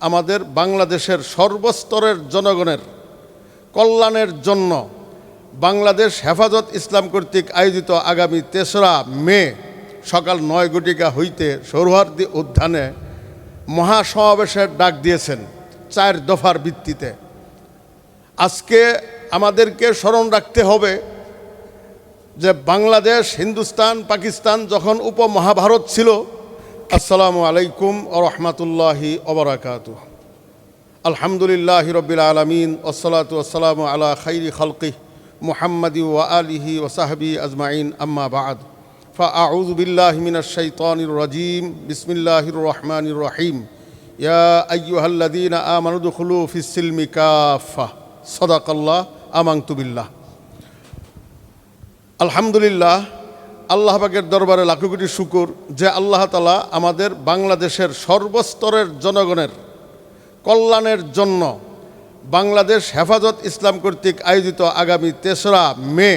আমাদের বাংলাদেশের সর্বস্তরের জনগণের কল্যাণের জন্য বাংলাদেশ হেফাজত ইসলাম কর্তৃক আয়োজিত আগামী তেসরা মে সকাল নয় ঘটিকা হইতে সৌহার্দি উদ্যানে মহাসমাবেশের ডাক দিয়েছেন চার দফার ভিত্তিতে। আজকে আমাদেরকে স্মরণ রাখতে হবে যে বাংলাদেশ, হিন্দুস্তান, পাকিস্তান যখন উপমহাভারত ছিল আসসালামু আলাইকুম ও রহমতুল্লাহি ওবরাকাত আলহামদুলিল্লাহ রবিল আলমিন ওসলাত ওসালাম আলা খৈরি খলকি মুহাম্মদি ওয়া আলিহি ওসাহবি আজমাইন আম্মা বাদ فأعوذ بالله من الشيطان الرجيم بسم الله الرحمن الرحيم يا أيها الذين آمنوا ادخلوا في السلم كافة صدق الله آمنت بالله আলহামদুলিল্লাহ আল্লাহ পাকের দরবারে লাখো কোটি শুকুর যে আল্লাহ তালা আমাদের বাংলাদেশের সর্বস্তরের জনগণের কল্যাণের জন্য বাংলাদেশ হেফাজত ইসলাম কর্তৃক আয়োজিত আগামী তেসরা মে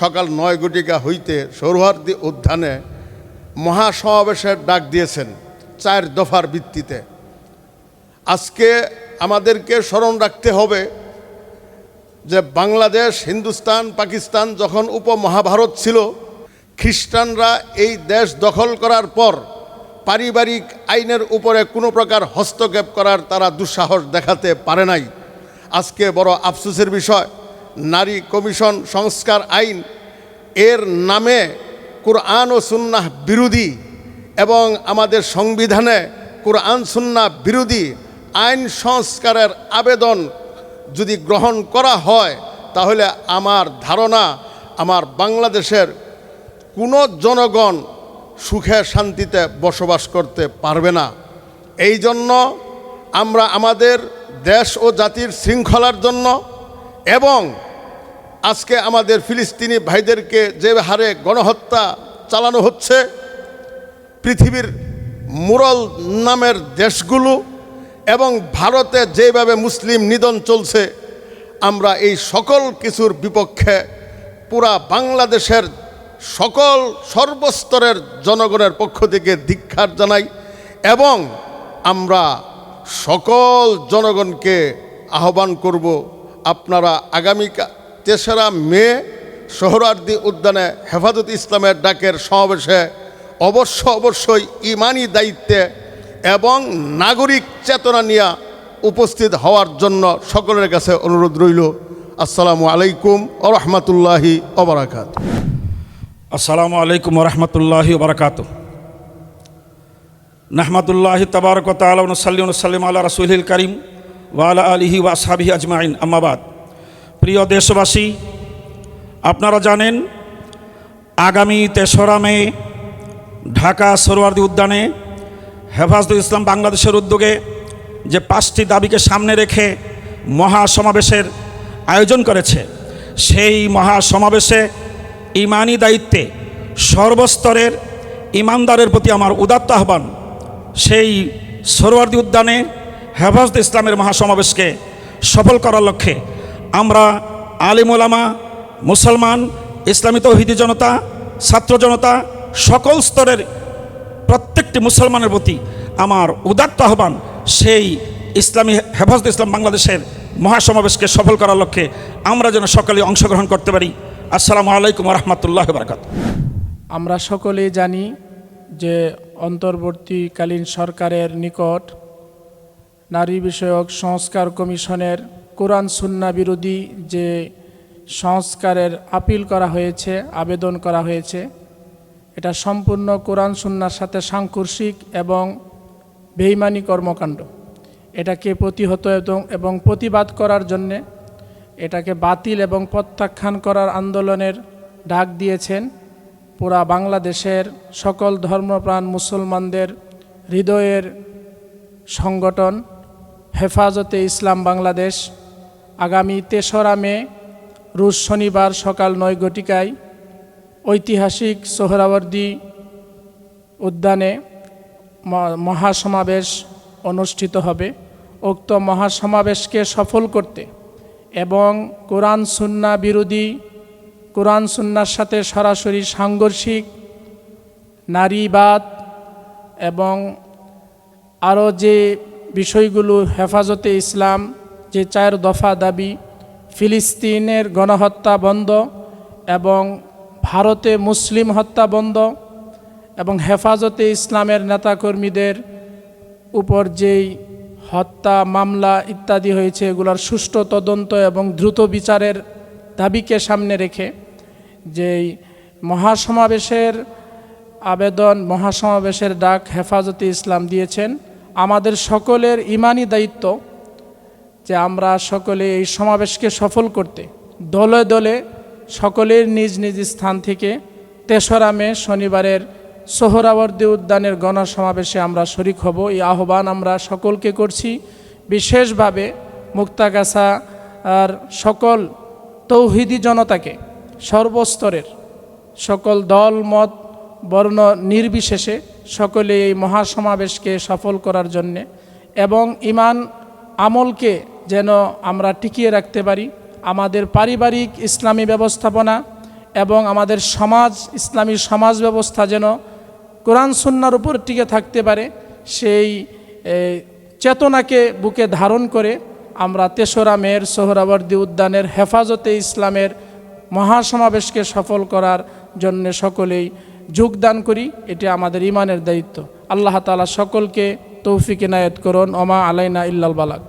সকাল নয় ঘটিকা হইতে সৌহার্দি উদ্যানে মহাসমাবেশের ডাক দিয়েছেন চার দফার ভিত্তিতে। আজকে আমাদেরকে স্মরণ রাখতে হবে যে বাংলাদেশ, হিন্দুস্তান, পাকিস্তান যখন উপমহাভারত ছিল খ্রিস্টানরা এই দেশ দখল করার পর পারিবারিক আইনের উপরে কোনো প্রকার হস্তক্ষেপ করার তারা দুঃসাহস দেখাতে পারে নাই। আজকে বড় আফসোসের বিষয়, নারী কমিশন সংস্কার আইন এর নামে কোরআন ও সুন্নাহ বিরোধী এবং আমাদের সংবিধানে কোরআন সুন্নাহ বিরোধী আইন সংস্কারের আবেদন যদি গ্রহণ করা হয়, তাহলে আমার ধারণা আমার বাংলাদেশের কোনো জনগণ সুখে শান্তিতে বসবাস করতে পারবে না। এই জন্য আমরা আমাদের দেশ ও জাতির শৃঙ্খলার জন্য এবং আজকে আমাদের ফিলিস্তিনি ভাইদেরকে যে হারে গণহত্যা চালানো হচ্ছে, পৃথিবীর মুরল নামের দেশগুলো এবং ভারতে যেভাবে মুসলিম নিধন চলছে, আমরা এই সকল কিছুর বিপক্ষে পুরা বাংলাদেশের সকল সর্বস্তরের জনগণের পক্ষ থেকে দীক্ষার জানাই এবং আমরা সকল জনগণকে আহ্বান করব আপনারা আগামী তেসরা মে সোহরার্দি উদ্যানে হেফাজত ইসলামের ডাকের সমাবেশে অবশ্য অবশ্যই ইমানি দায়িত্বে এবং নাগরিক চেতনা নিয়ে উপস্থিত হওয়ার জন্য সকলের কাছে অনুরোধ রইল। আসসালামু আলাইকুম ও রহমতুল্লাহি ওবরাকাত। আসসালামু আলাইকুম রহমতুল্লাহি বারকাত নাহমাদুল্লাহ তবারক তাল্লাম আল্লাহ রসুল করিম ওয়ালা আলিহি ওয়াসাবি আজমাইন। আম্মাবাদ প্রিয় দেশবাসী, আপনারা জানেন, আগামী তেসরা মে ঢাকা সরোয়ার্দি উদ্যানে হেফাজতুল ইসলাম বাংলাদেশের উদ্যোগে যে পাঁচটি দাবিকে সামনে রেখে মহাসমাবেশের আয়োজন করেছে, সেই মহাসমাবেশে ইমানি দায়িত্বে সর্বস্তরের ইমানদারের প্রতি আমার উদাত্ত আহ্বান। সেই সরোয়ার্দি উদ্যানে হেফাজত ইসলামের মহাসমাবেশকে সফল করার লক্ষ্যে আমরা আলিম ওলামা মুসলমান, ইসলামী তৌহিদি জনতা, ছাত্র জনতা, সকল স্তরের প্রত্যেকটি মুসলমানের প্রতি আমার উদাত্ত আহ্বান। সেই ইসলামী হেফাজত ইসলাম বাংলাদেশের মহাসমাবেশকে সফল করার লক্ষ্যে আমরা যেন সকলে অংশগ্রহণ করতে পারি। আসসালামু আলাইকুম রহমতুল্লাহ বারকাত আমরা সকলেই জানি যে অন্তর্বর্তীকালীন সরকারের নিকট নারী বিষয়ক সংস্কার কমিশনের কোরআন সুন্না বিরোধী যে সংস্কারের আপিল করা হয়েছে, আবেদন করা হয়েছে, এটা সম্পূর্ণ কোরআন সুন্নার সাথে সাংঘর্ষিক এবং বেইমানি কর্মকাণ্ড। এটাকে প্রতিহত এবং এবং প্রতিবাদ করার জন্যে এটাকে বাতিল এবং প্রত্যাখ্যান করার আন্দোলনের ডাক দিয়েছেন পুরা বাংলাদেশের সকল ধর্মপ্রাণ মুসলমানদের হৃদয়ের সংগঠন হেফাজতে ইসলাম বাংলাদেশ। আগামী তেসরা মে, রুশ শনিবার সকাল নয় ঘটিকায় ঐতিহাসিক সোহরাবর্দী উদ্যানে মহাসমাবেশ অনুষ্ঠিত হবে। উক্ত মহাসমাবেশকে সফল করতে এবং কোরআন সুন্না বিরোধী, কোরআন সুন্নার সাথে সরাসরি সাংঘর্ষিক, নারীবাদ এবং আরও যে বিষয়গুলো হেফাজতে ইসলাম, যে চার দফা দাবি, ফিলিস্তিনের গণহত্যা বন্ধ এবং ভারতে মুসলিম হত্যা বন্ধ এবং হেফাজতে ইসলামের নেতাকর্মীদের উপর যেই হত্যা, মামলা ইত্যাদি হয়েছে, এগুলোর সুষ্ঠু তদন্ত এবং দ্রুত বিচারের দাবিকে সামনে রেখে যেই মহাসমাবেশের আবেদন, মহাসমাবেশের ডাক হেফাজতে ইসলাম দিয়েছেন, আমাদের সকলের ইমানি দায়িত্ব যে আমরা সকলে এই সমাবেশকে সফল করতে। দলে দলে সকলের নিজ নিজ স্থান থেকে তেসরা মে শনিবারের সোহরাবর্দী উদ্যানের গণসমাবেশে আমরা শরিক হব। এই আহ্বান আমরা সকলকে করছি। বিশেষভাবে মুক্তাগাছা আর সকল তৌহিদি জনতাকে সর্বস্তরের সকল দল, মত, বর্ণ নির্বিশেষে সকলে এই মহাসমাবেশকে সফল করার জন্যে এবং ইমান আমলকে যেন আমরা টিকিয়ে রাখতে পারি। আমাদের পারিবারিক ইসলামী ব্যবস্থাপনা এবং আমাদের সমাজ, ইসলামী সমাজ ব্যবস্থা যেন কোরআন সুন্নার উপর টিকে থাকতে পারে, সেই চেতনাকে বুকে ধারণ করে আমরা তেসরা মেয়ের সোহরাবর্দী উদ্যানের হেফাজতে ইসলামের মহাসমাবেশকে সফল করার জন্য সকলেই যোগদান করি, এটি আমাদের ইমানের দায়িত্ব। আল্লাহ তালা সকলকে তৌফিক এনায়েত করুন। ওমা আলাইনা ইল্লাল বালাক